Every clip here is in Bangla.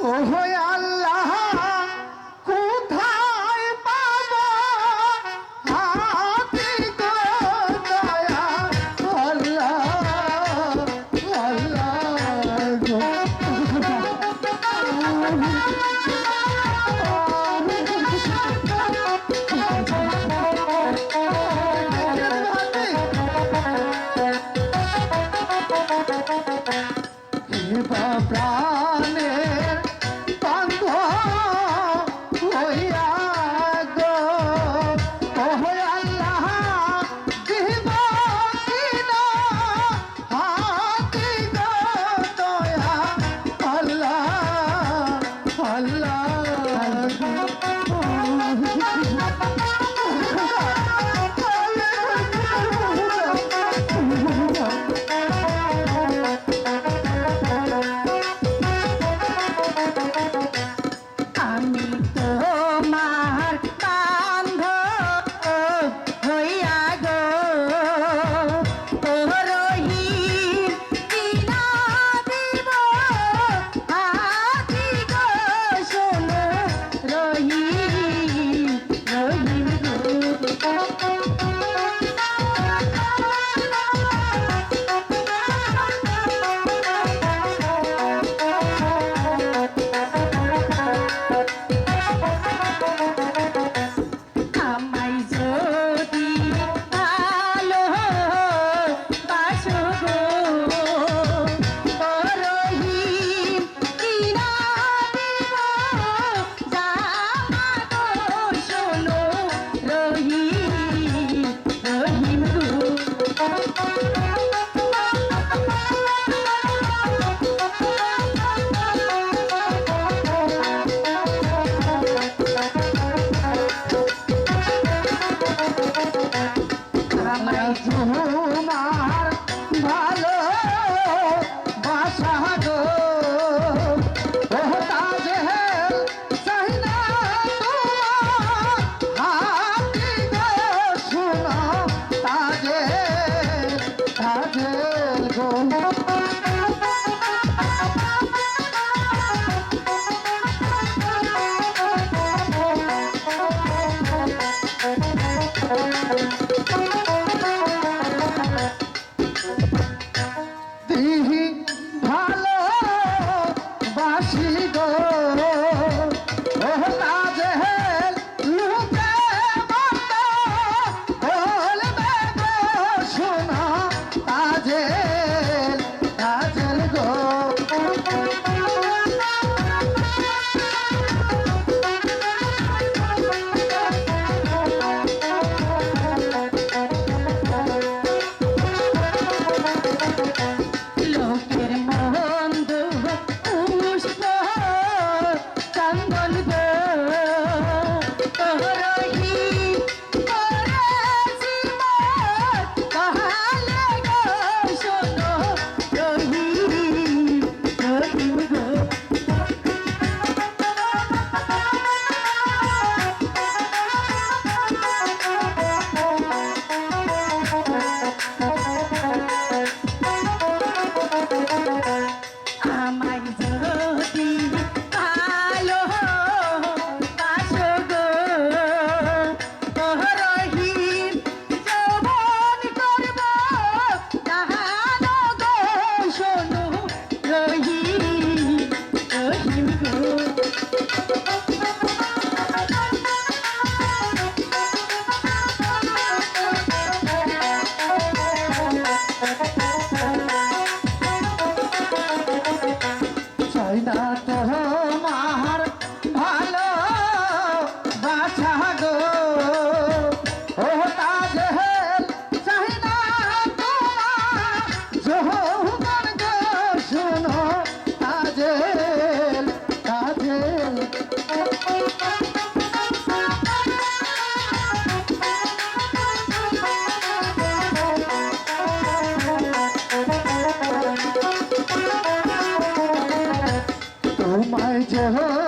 ওহো আল্লাহ কোথায় পাব? হাতি দয়া আল্লাহ আল্লাহ pra ঝুনার ভালো বাসা যে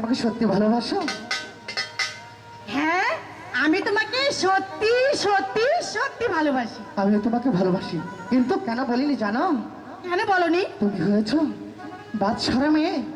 আমাকে সত্যি ভালোবাসো? হ্যাঁ আমি তোমাকে সত্যি সত্যি সত্যি ভালোবাসি। আমিও তোমাকে ভালোবাসি। কিন্তু কেন বলিনি জানো? কেন বলনি? তুমি হয়েছো বাদ বাদশারা মেয়ে।